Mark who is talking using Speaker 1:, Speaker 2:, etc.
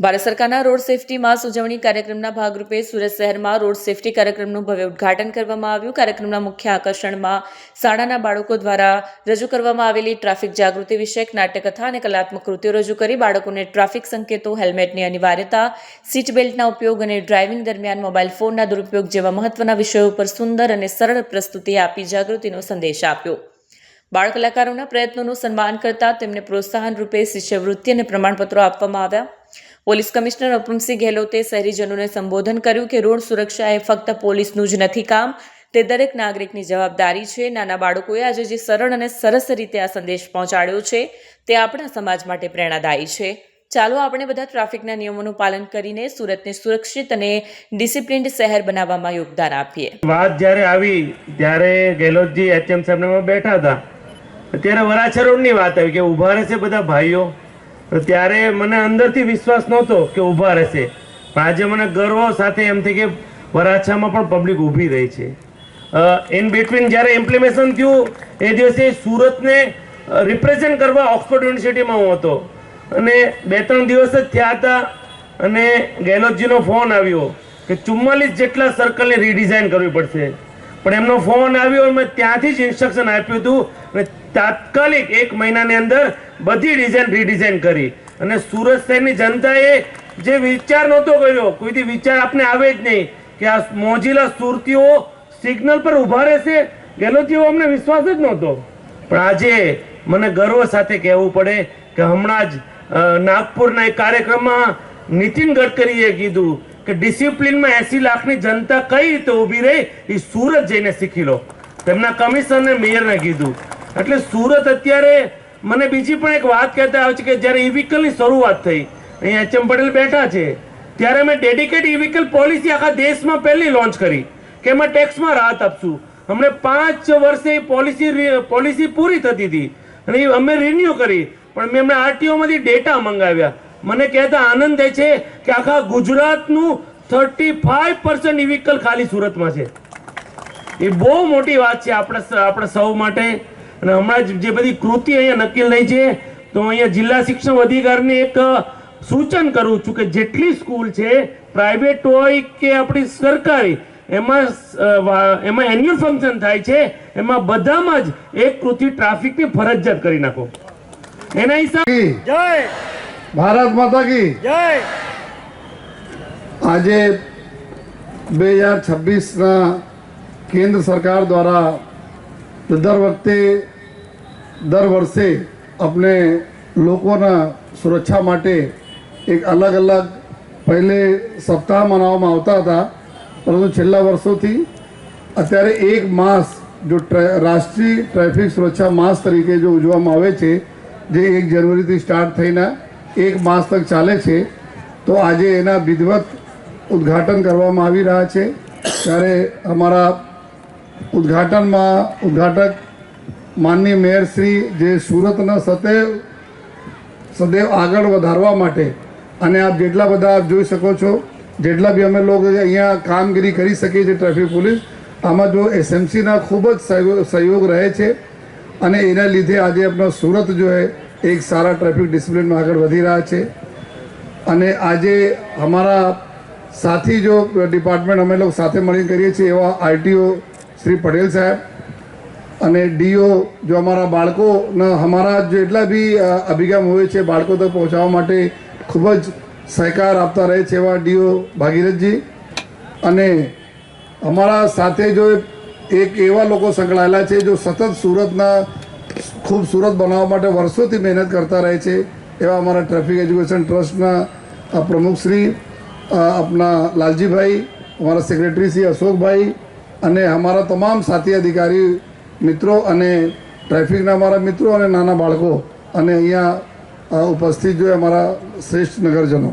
Speaker 1: ભારત સરકારના road safety માસ ઉજવણી કાર્યક્રમના ભાગરૂપે સુરત શહેરમાં રોડ સેફટી કાર્યક્રમનું ભવ્ય ઉદ્ઘાટન કરવામાં આવ્યું. કાર્યક્રમના મુખ્ય આકર્ષણમાં શાળાના બાળકો દ્વારા રજૂ કરવામાં આવેલી ટ્રાફિક જાગૃતિ વિષયક નાટ્યકથા અને કલાત્મક કૃતિઓ રજૂ કરી બાળકોને ટ્રાફિક સંકેતો, હેલ્મેટની અનિવાર્યતા, સીટ બેલ્ટના ઉપયોગ અને ડ્રાઇવિંગ દરમિયાન મોબાઈલ ફોનના દુરુપયોગ જેવા મહત્વના વિષયો ઉપર સુંદર અને સરળ પ્રસ્તુતિ આપી જાગૃતિનો સંદેશ આપ્યો. બાળ કલાકારોના પ્રયત્નોનું સન્માન કરતા તેમને પ્રોત્સાહન રૂપે શિષ્યવૃત્તિ અને પ્રમાણપત્રો આપવામાં આવ્યા. પોલીસ કમિશનર અપુમસિંહ ગેહલોતે શહેરીજનોને સંબોધન કર્યું કે રોડ સુરક્ષા એ ફક્ત પોલીસનું જ નથી કામ. તે દરેક નાગરિકની જવાબદારી છે. નાના બાળકોએ આજે જે સરળ અને સરસ રીતે આ સંદેશ પહોંચાડ્યો છે, તે આપણા સમાજ માટે પ્રેરણાદાયી છે. ચાલો આપણે બધા ટ્રાફિકના નિયમોનું પાલન કરીને સુરતને સુરક્ષિત અને ડિસિપ્લિન્ડ શહેર બનાવવામાં યોગદાન આપીએ.
Speaker 2: વાત જ્યારે આવી, ત્યારે ગેહલોતજી એચએમ સાહેબને બેઠા હતા. ત્યારે વરાછા વાત આવી કે ઊભા રહેશે બધા ભાઈઓ. ત્યારે મને અંદરથી વિશ્વાસ નહોતો કે ઊભા રહેશે. આજે મને ગર્વ સાથે એમ થઈ કે વરાછામાં પણ પબ્લિક ઊભી રહી છે. ઇન બિટવીન જ્યારે ઇમ્પ્લિમેશન થયું, એ દિવસે સુરતને રિપ્રેઝેન્ટ કરવા ઓક્સફોર્ડ યુનિવર્સિટીમાં હું હતો. અને બે ત્રણ દિવસ જ થયા હતા અને ગેહલોતજીનો ફોન આવ્યો કે ચુમ્માલીસ જેટલા સર્કલને રીડિઝાઇન કરવી પડશે. પણ એમનો ફોન આવ્યો મેં ત્યાંથી જ ઇન્સ્ટ્રક્શન આપ્યું હતું અને તાત્કાલિક એક મહિનાની અંદર બધી ડિઝાઇન રીડિઝાઇન કરી. અને સુરત શહેરની જનતાએ જે વિચાર નહોતો કર્યો, કોઈથી વિચાર આપને આવે જ નહીં કે આ મોજીલા સુરતીઓ સિગ્નલ પર ઊભા રહેશે. ગેલોતીઓ અમને વિશ્વાસ જ નહોતો. પણ આજે મને ગર્વ સાથે કહેવું પડે કે હમણાં જ નાગપુરના એક કાર્યક્રમમાં નીતિન ગડકરીએ કીધું કે ડિસિપ્લિનમાં એસી લાખની જનતા કઈ રીતે ઊભી રહી, એ સુરત જઈને શીખી લો. તેમના કમિશનર મેયરને કીધું. એટલે સુરત અત્યારે, મને બીજી પણ એક વાત કહેતા આવે છે કે જ્યારે ઈ વ્હીકલની શરૂઆત થઈ, અહીંયા એચ એમ પટેલ બેઠા છે, ત્યારે અમે ડેડિકેટ ઈ વ્હીકલ પોલિસી આખા દેશમાં પહેલી લોન્ચ કરી, કે એમાં ટેક્સમાં રાહત આપશું. અમને પાંચ વર્ષે પોલિસી પોલિસી પૂરી થતી હતી. અને અમે રિન્યુ કરી, પણ મેં હમણાં આરટીઓમાંથી ડેટા મંગાવ્યા. મને કહેતા આનંદ થાય છે કે આખા ગુજરાતનું થર્ટી ફાઈવ પર્સન્ટ વ્હીકલ ખાલી સુરતમાં છે. એ બહુ મોટી વાત છે આપણે આપણે સૌ માટે. અને હમણાં જે બધી કૃતિ અહીંયા નક્કી થઈ છે તો અહીંયા જિલ્લા શિક્ષણ અધિકારીને એક સૂચન કરું છું કે જેટલી સ્કૂલ છે પ્રાઇવેટ હોય કે આપણી સરકારી એમાં એમાં એન્યુઅલ ફંક્શન થાય છે એમાં બધામાં જ એક કૃતિ ટ્રાફિકની ફરજિયાત કરી નાખો. એના હિસાબે
Speaker 3: જય.
Speaker 4: ભારત માતા કી.
Speaker 3: જય.
Speaker 4: આજે બે હજાર છવ્વીસના કેન્દ્ર સરકાર દ્વારા દર વખતે દર વર્ષે આપણે લોકોના સુરક્ષા માટે એક અલગ અલગ પહેલે સપ્તાહ મનાવવામાં આવતા હતા પરંતુ છેલ્લા વર્ષોથી અત્યારે એક માસ જો રાષ્ટ્રીય ટ્રાફિક સુરક્ષા માસ તરીકે જો ઉજવવામાં આવે છે જે એક જનવરીથી સ્ટાર્ટ થઈને એક માસ તક ચાલે છે, તો આજે એના વિધિવત ઉદ્ઘાટન કરવામાં આવી રહ્યા છે. ત્યારે અમારા ઉદ્ઘાટનમાં ઉદ્ઘાટક માનનીય મેયરશ્રી જે સુરતના સતેવ સદૈવ આગળ વધારવા માટે, અને આપ જેટલા બધા આપ જોઈ શકો છો, જેટલા બી અમે લોકો અહીંયા કામગીરી કરી શકીએ છીએ ટ્રાફિક પોલીસ, આમાં જો એસએમસીના ખૂબ જ સહયોગ રહે છે, અને એના લીધે આજે આપણો સુરત જો है એક સારા ટ્રાફિક ડિસિપ્લિનમાં આગળ વધી રહ્યા છે. અને આજે અમારા સાથી જો ડિપાર્ટમેન્ટ અમે લોકો સાથે મળીને કરીએ છીએ એવા આરટીઓ શ્રી પટેલ સાહેબ અને ડીઓ જો અમારા બાળકોના અમારા જેટલા બી અભિગમ હોય છે બાળકો તક પહોંચાડવા માટે ખૂબ જ સહકાર આપતા રહે છે એવા ડીઓ ભાગીરથજી. અને અમારા સાથે જો એક એવા લોકો સંકળાયેલા છે જો સતત સુરતના ખૂબ સુરત બનાવવા માટે વર્ષોથી મહેનત કરતા રહે છે. એવા અમારા ટ્રાફિક એજ્યુકેશન ટ્રસ્ટના પ્રમુખશ્રી આપના લાલજીભાઈ, અમારા સેક્રેટરી શ્રી અશોકભાઈ અને અમારા તમામ સાથી અધિકારી મિત્રો અને ટ્રાફિકના અમારા મિત્રો અને નાના બાળકો અને અહીંયા ઉપસ્થિત જોઈએ અમારા શ્રેષ્ઠ નગરજનો.